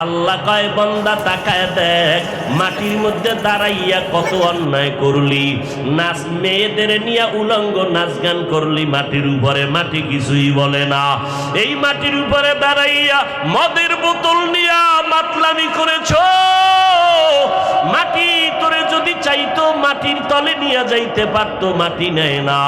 আল্লাহ কয়, বন্দা, তাকায় দেখ, মাটির মধ্যে দাঁড়াইয়া কত অন্যায় করলি। নাচ, মেয়েদের নিয়ে উলঙ্গ নাচ গান করলি, মাটির উপরে মাটি কিছুই বলে না। এই মাটির উপরে দাঁড়াইয়া মদের বোতল নিয়া মাতলামি করেছ। মাটি তোরে যদি চাইতো মাটির তলে নিয়ে যাইতে পারতো, মাটি নেয় না।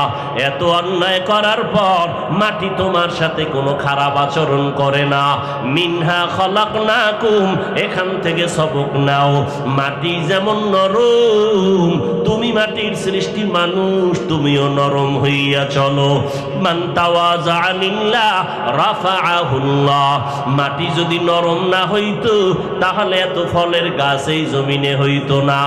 এত অন্যায় করার পর মাটি তোমার সাথে কোনো খারাপ আচরণ করে না। মিনহা খলাক না কুম এখান থেকে সবক নাও। মাটি যেমন নরম, তুমি মাটির সৃষ্টি মানুষ, তুমিও নরম হইয়া চলো। মাটি যদি নরম না হইতো, তাহলে এত ফলের গাছ এই জমিনে হইতো না।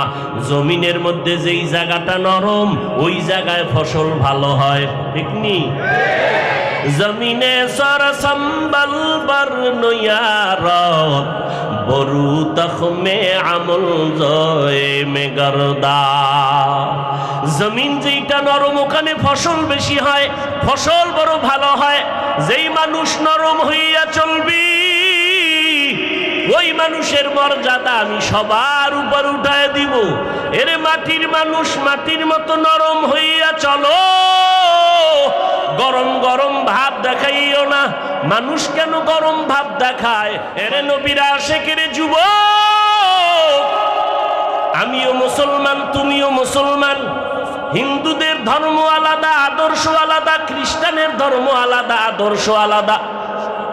জমিনের মধ্যে যেই জায়গাটা নরম, ওই জায়গায় ফসল ভালো হয়, ঠিক নি? জমিনে সর সম্বল বর নয়ারত, বরু তখমে আমল জয়ে মে গরদা। জমিন যেইটা নরম, ওখানে ফসল বেশি হয়, ফসল বড় ভালো হয়, যেই মানুষ নরম হইয়া চলবি মানুষের মর্যাদা আমি সবার উপর উঠায় দিব। এরে মাটির মানুষ মাটির মতো নরম হইয়া চলো। গরম গরম ভাব দেখাইও না। মানুষ কেন গরম ভাব দেখায়? এরে নবীরা শেখেরে যুব আমিও মুসলমান, তুমিও মুসলমান। হিন্দুদের ধর্ম আলাদা, আদর্শ আলাদা, খ্রিস্টানের ধর্ম আলাদা, আদর্শ আলাদা।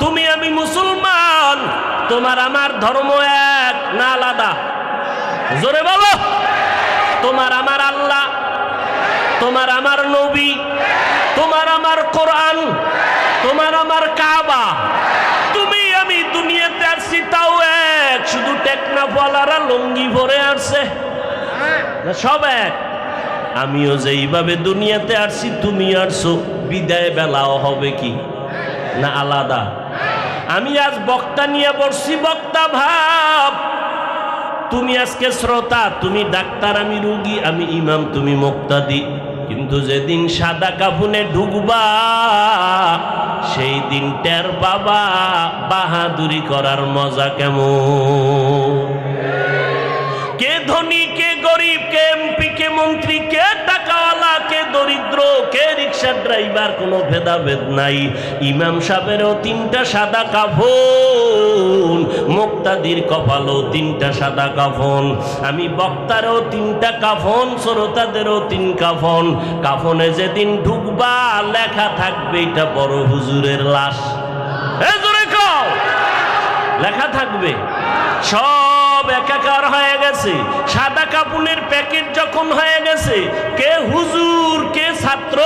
তুমি আমি মুসলমান, তোমার আমার ধর্ম এক না আলাদা। জোরে বলো। তোমার আমার আল্লাহ, তোমার আমার নবী, তোমার আমার কোরআন, তোমার আমার কাবা। তুমি আমি দুনিয়াতে আসছি, তাও এক। শুধু টেকনাফওয়ালারা লঙ্গি ভরে আসছে। সব এক। আমিও যেইভাবে দুনিয়াতে আসছি, তুমি আসছো, বিদায় বেলাও হবে কি? না আলাদা। আমি আজ বক্তা নিয়ে বসছি বক্তা ভাব। তুমি আজকে শ্রোতা, তুমি ডাক্তার, আমি রুগী, আমি ইমাম, তুমি মুক্তাদি। কিন্তু যেদিন সাদা কাফুনে ঢুকবা, সেই দিন টের বাবা বাহাদুরি করার মজা কেমন? কে ধনী কে রিক্সা ড্রাইভার কোনো ভেদাভেদ নাই। ইমাম সাহেবেরও তিনটা সাদা কাফন, মুক্তাদির কপালও তিনটা সাদা কাফন। আমি বক্তারও তিনটা কাফন, শ্রোতাদেরও তিন কাফন। কাফনে যেদিন ঢুকবা, লেখা থাকবে এটা বড় হুজুরের লাশ। লেখা থাকবে। সব একাকার হয়ে গেছে। সাদা কাপড়ের প্যাকেট যখন হয়ে গেছে, কে হুজুর, কে ছাত্র,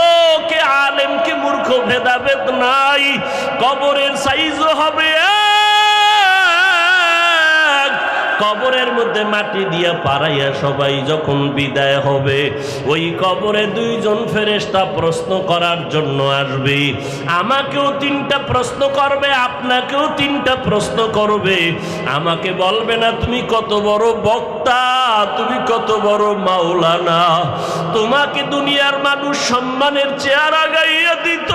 কে আলেম, কে মূর্খ, ভেদাভেদ নাই। কবরের সাইজও হবে কবরের মধ্যে মাটি দিয়া পাড়াইয়া সবাই যখন বিদায় হবে, ওই কবরে দুইজন ফেরেস্তা প্রশ্ন করার জন্য আসবে। আমাকেও তিনটা প্রশ্ন করবে, আপনাকেও তিনটা প্রশ্ন করবে। আমাকে বলবে না, তুমি কত বড় বক্তা, তুমি কত বড় মাওলানা, তোমাকে দুনিয়ার মানুষ সম্মানের চেয়ার আগাইয়া দিত।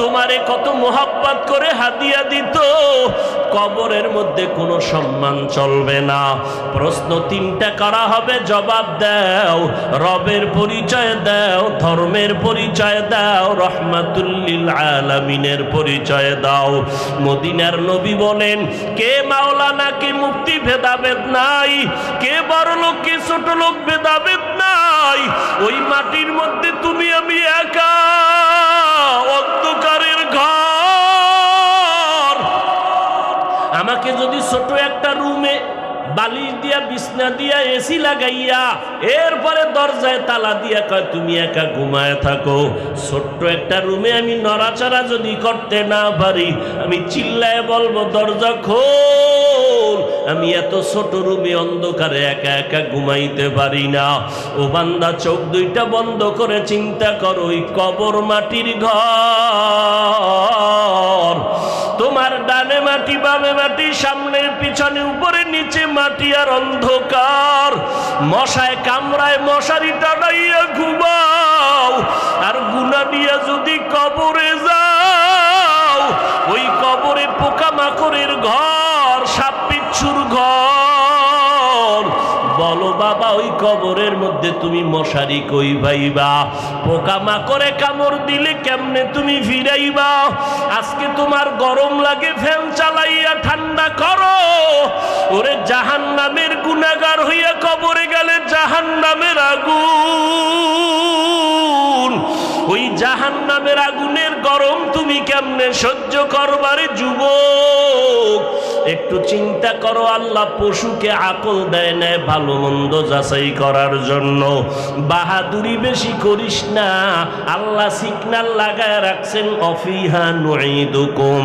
তোমারে কত মোহাব্বত করে হাতিয়া দিত। কবরের মধ্যে কোনো সম্মান চলবে না। প্রশ্ন তিনটা করা হবে, জবাব দাও। রবের পরিচয় দাও, ধর্মের পরিচয় দাও, রহমাতুল্লিল আলামিনের পরিচয় দাও। মদিনার নবী বলেন, কে মাওলানা, কে মুক্তি ভেদাভেদ নাই। কে বড় লোক, কে ছোট লোক, ভেদাভেদ নাই। ওই মাটির মধ্যে তুমি আমি একা। ছোট একটা রুমে বালিশ দিয়া, বিছনা দিয়া, এসি লাগাইয়া, এরপরে দরজায় তালা দিয়া কয়, তুমি একা ঘুমায় থাকো। ছোট্ট একটা রুমে আমি নড়াচড়া যদি করতে না পারি, আমি চিল্লায় বলব, দরজা খোল। আমি এত ছোট রুমে অন্ধকারে একা একা ঘুমাইতে পারি না। ও বান্দা, চোখ দুইটা বন্ধ করে চিন্তা করো, ওই কবর মাটির ঘর। তোমার ডানে মাটি, বামে মাটি, সামনে, পিছনে, উপরে, নিচে মাটি আর অন্ধকার। মশায় কামড়ায় মশারি টানাইয়া ঘুমাও। আর গুনা নিয়ে যদি কবরে যাও, ওই কবরে পোকামাকড়ের ঘর কবরের মধ্যে তুমি মশারি কই পাইবা পোকামাকড়ে কামড় দিলে কেমনে তুমি ফিরাইবা? আজকে তোমার গরম লাগে, ফ্যান চালাইয়া ঠান্ডা করো। ওরে জাহান নামের গুনাগার হইয়া কবরে গেলে জাহান নামের আগুন। ওই জাহান নামের আগুনের গরম তুমি কেমনে সহ্য করবারে যুবক? একটু চিন্তা করো, আল্লাহ পশুকে আকল দেয় নেয় ভালো মন্দ যাচাই করার জন্য। বাহাদুরি বেশি করিস না, আল্লাহ সিগনাল লাগায় রাখছেন, অফিহা নুইদুকুম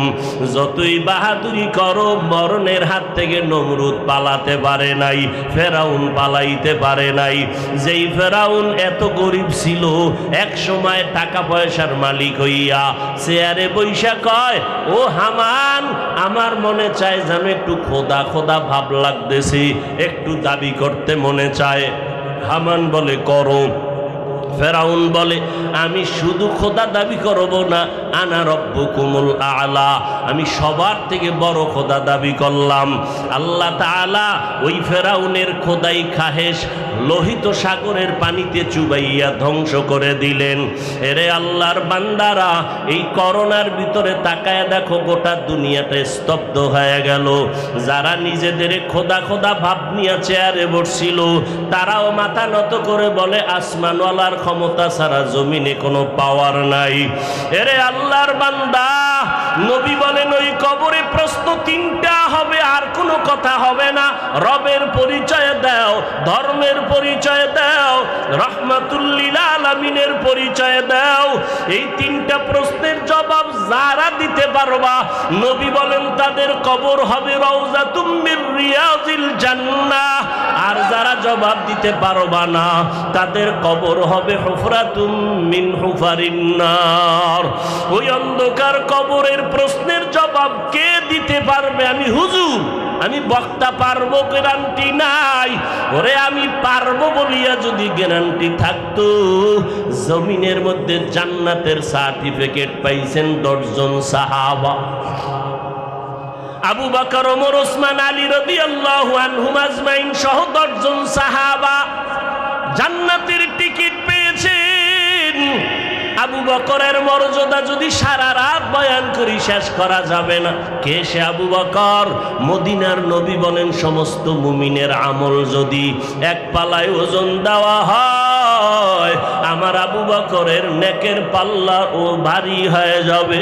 যতই বাহাদুরি করো, মরণের হাত থেকে নমরুদ পালাতে পারে নাই, ফেরাউন পালাইতে পারে নাই। যেই ফেরাউন এত গরিব ছিল, এক সময় টাকা পয়সার মালিক হইয়া, চেয়ারে বৈশা কয়, ও হামান, আমার মনে চায় যেন একটু খোদা খোদা ভাব লাগতেছি একটু দাবি করতে মনে চায়। হামান বলে করো ফেরাউন বলে, আমি শুধু খোদা দাবি করব না, আনা কুমুল আলা। আমি সবার থেকে বড় খোদা দাবি করলাম। আল্লাহ তাআলা ওই ফেরাউনের খোদাই খাহেশ লোহিত সাগরের পানিতে চুবাইয়া ধ্বংস করে দিলেন। এরে আল্লাহর বান্দারা, এই করোনার ভিতরে তাকায় দেখো, গোটা দুনিয়াটা স্তব্ধ হয়ে গেল। যারা নিজেদের খোদা খোদা ভাব নিয়ে চেয়ারে বসছিল, তারাও মাথা নত করে বলে, আসমানওয়ালার ক্ষমতা ছাড়া জমিনে কোনো পাওয়ার নাই। এরে আল্লাহর বান্দা, নবী বলেন, ওই কবরে প্রশ্ন তিনটা হবে, আর কোনো কথা হবে না। রবের পরিচয় দাও, ধর্মের পরিচয় দাও রহমাতুল্লিল আলমিনের পরিচয় দাও। এই তিনটা প্রশ্নের জবাব যারা দিতে পারবা, নবী বলেন, তাদের কবর হবে রওজা তুমির রিয়াজিল জান্নাহ। আর যারা জবাব দিতে পারবা না, তাদের কবর হবে হুফরাতুম মিন ওই অন্ধকার কবরের প্রশ্নের জবাব কে দিতে পারবে? আমি হুজুর, আমি বক্তা পারব গ্যারান্টি নাই। ওরে আমি পারব বলিয়া যদি গ্যারান্টি থাকতো, জমিনের মধ্যে জান্নাতের সার্টিফিকেট পাইছেন দশজন সাহাবা। আবু বকর, ওমর, ওসমান, আলী রবি আল্লাহ আনহুম সহ দশজন সাহাবা জান্নাতের টিকিট আবু বকরের মর্যাদা যদি সারা রাত বয়ান করি শেষ করা যাবে না। কে সে আবু বকর? মদিনার নবী বলেন, সমস্ত মুমিনের আমল যদি এক পালায় ওজন দেওয়া হয়, আমার আবু বকরের নেকের পাল্লা ও ভারী হয়ে যাবে।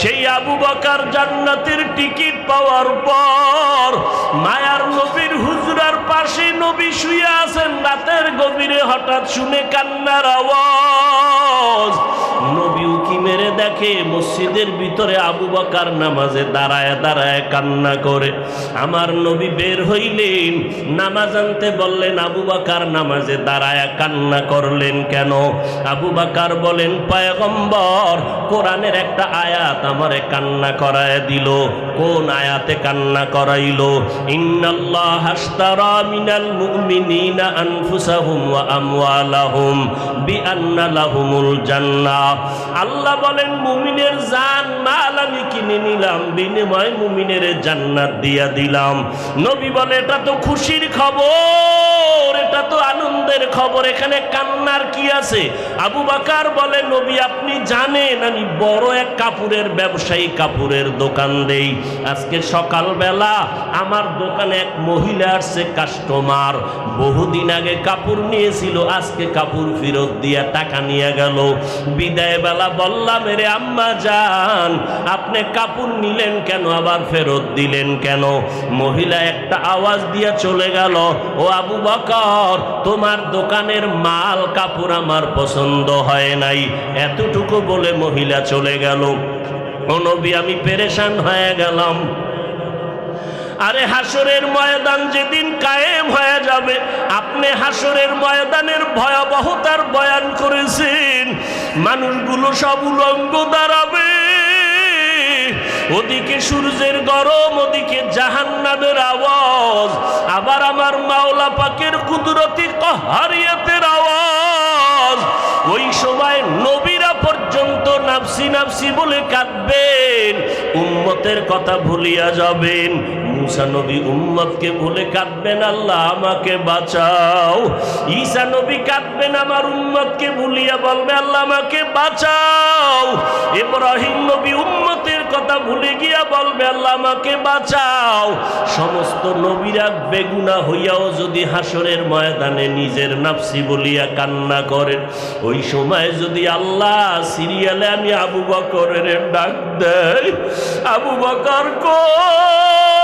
সেই আবু বকর জান্নাতের টিকিট পাওয়ার পর মায়ার নবীর হুজরার পাশে নবী শুয়ে আছেন। রাতের গভীরে হঠাৎ শুনে কান্নার আওয়াজ। নবী উকি মেরে দেখে? মসজিদের ভিতরে আবু বকার নামাজে দাঁড়ায় দাঁড়ায় কান্না করে। আমার নবী বের হইলেন, নামাজ আনতে বললেন, আবু বাকার নামাজে দাঁড়ায় কান্না করলেন কেন? আবু বাকার বলেন, পয়গম্বর, কোরআনের একটা আয়াত আমারে কান্না করায় দিল। কোন আয়াতে কান্না করাইলো? আল্লাহ বলেন, মুমিনের জান, মাল আমি কিনে নিলাম, বিনিময় মুমিনের জান্নাত দিয়া দিলাম। নবী বলে, এটা তো খুশির খবর আনন্দের খবর, এখানে কান্নার কি আছে? আবু বাকার বলে, নবী, আপনি জানেন, আমি বড় এক কাপড়ের ব্যবসায়ী, কাপড়ের দোকান দেই। আজকে সকালবেলা আমার দোকানে এক মহিলা আসছে, কাস্টমার। বহুদিন আগে কাপড় নিয়েছিল, আজকে কাপড় ফেরত দিয়া টাকা নিয়ে গেল। বিদায় বেলা বললাম রে আম্মা যান আপনি কাপড় নিলেন কেন, আবার ফেরত দিলেন কেন? মহিলা একটা আওয়াজ দিয়া চলে গেল, ও আবু বকর তোমার দোকানের মাল কাপড় আমার পছন্দ হয় নাই। এতটুকু বলে মহিলা চলে গেল। ও নবী, আমি পেরেশান হয়ে গেলাম। আরে হাসরের ময়দান যেদিন কায়েম হয়ে যাবে, আপনি হাসরের ময়দানের ভয়াবহতার বয়ান করেছেন। মানুষগুলো সব উলঙ্গ দাঁড়াবে। ওদিকে সূর্যের গরম, ওদিকে জাহান্নামের আওয়াজ। আমার পাকের কুদরতি কহারিয়াতের আওয়াজ। ওই সময় নবীরা পর্যন্ত নাফসি নাফসি বলে কাঁদবেন, উম্মতের কথা ভুলিয়া যাবেন। মুসা নবী উম্মতকে ভুলে কাঁদবেন, আল্লাহ আমাকে বাঁচাও। ঈসা নবী কাঁদবেন, আমার উম্মতকে ভুলিয়া বলবে, আল্লাহ আমাকে বাঁচাও। ইব্রাহিম নবী উম্মতের কথা ভুলে গিয়া বলবে, আল্লাহ, আমাকে বাঁচাও। সমস্ত নবীরা বেগুনা হইয়াও যদি হাসরের ময়দানে নিজের নাফসি বলিয়া কান্না করেন, ওই সময় যদি আল্লাহ সিরিয়ালে আমি আবু বকরের ডাক দেয় আবু বকর কই?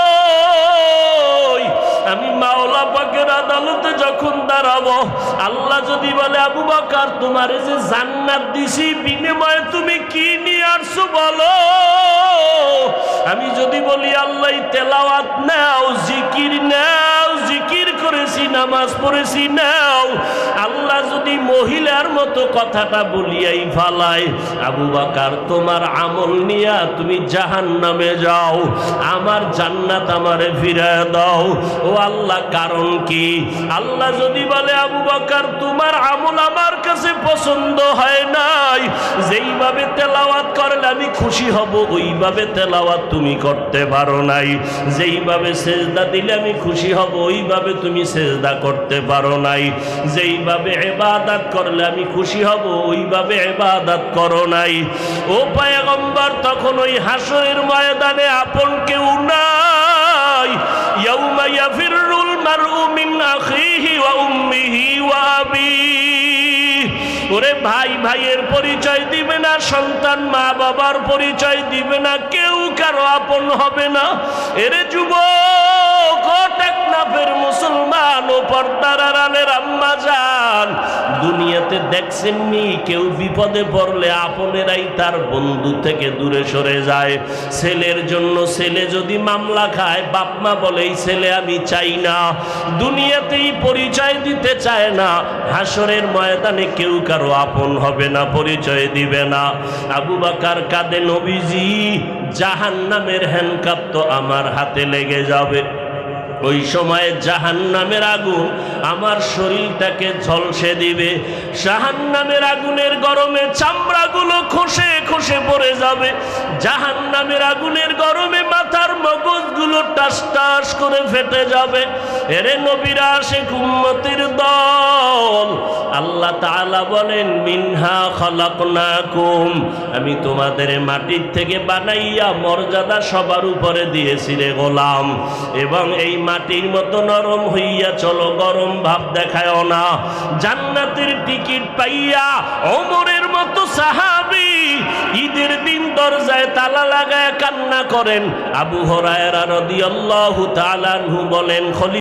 আমি মাওলা পাকের আদালতে যখন দাঁড়াবো, আল্লাহ যদি বলে, আবু বাকার, তোমার যে জান্নাত দিছি, বিনিময়ে তুমি কি নিয়ে আসছো বলো? আমি যদি বলি, আল্লাহ তেলাওয়াত নাও, জিকির নাও, জিকির করেছি নামাজ পড়েছি, নাও। আল্লাহ যদি মহিলার মতো কথাটা বলিয়াই ফালায়, আবু বাকার, তোমার আমল নিয়া তুমি জাহান নামে যাও, আমার জান্নাত আমারে ফিরে দাও। ও আল্লাহ, কারণ কি? আল্লাহ যদি বলে, আবু বাকার, তোমার আমল আমার কাছে পছন্দ হয় নাই, যেইভাবে তেলাওয়াত করলে আমি খুশি হব, ওইভাবে তেলাওয়াত তুমি করতে পারো নাই। যেইভাবে সেজদা দিলে আমি খুশি হব, ওইভাবে তুমি সেজদা করতে পারো নাই। যেইভাবে এবাদাত করলে আমি খুশি হব, ওইভাবে এবাদাত করো নাই। ও পায়গম্বর, তখন ওই হাসরের ময়দানে আপন কেউ নাই। ইয়াউমা ইয়াফিরুল মারউ মিন আখিহি ওয়া উম্মিহি ওয়া আবিহি ওরে ভাই, ভাইয়ের পরিচয় দিবে না, সন্তান, মা বাবার পরিচয় দিবে না, কেউ কারও আপন হবে না। এরে যুব মুসলমান ও পর্দার আড়ালের আম্মা যান দুনিয়াতে দেখছেননি, কেউ বিপদে পড়লে আপনেরাই তার বন্ধু থেকে দূরে সরে যায়। ছেলের জন্য ছেলে যদি মামলা খায় ছেলে আমি চাই না। দুনিয়াতেই পরিচয় দিতে চায় না। হাসরের ময়দানে কেউ কারও আপন হবে না, পরিচয় দিবে না। আবু বাকার কাঁদে, নবীজি জাহান নামের হ্যান্ডকাপ তো আমার হাতে লেগে যাবে। ওই সময়ে জাহান নামের আগুন আমার শরীরটাকে ঝলসে দিবে। জাহান নামের আগুনের গরমে চামড়াগুলো খসে খসে পড়ে যাবে। জাহান নামের আগুনের গরমে মাথার মগজগুলো টাস টাস করে ফেটে যাবে। এরে নবীরা আসে কুম্মতির দল, আল্লাহ তাআলা বলেন, মিনহা খলাকনাকুম। আমি তোমাদের মাটির থেকে বানাইয়া মর্যাদা সবার উপরে দিয়েছি রে গোলাম। এবং এই মাটির মতো নরম হইয়া চলো, গরম ভাব দেখায় না। জান্নাতের টিকিট পাইয়া অমরের মতো সাহাবি ঈদের দিন দরজায় তালা লাগায় কান্না করেন। আবু হরায়রা রদি আল্লাহ বলেন খলি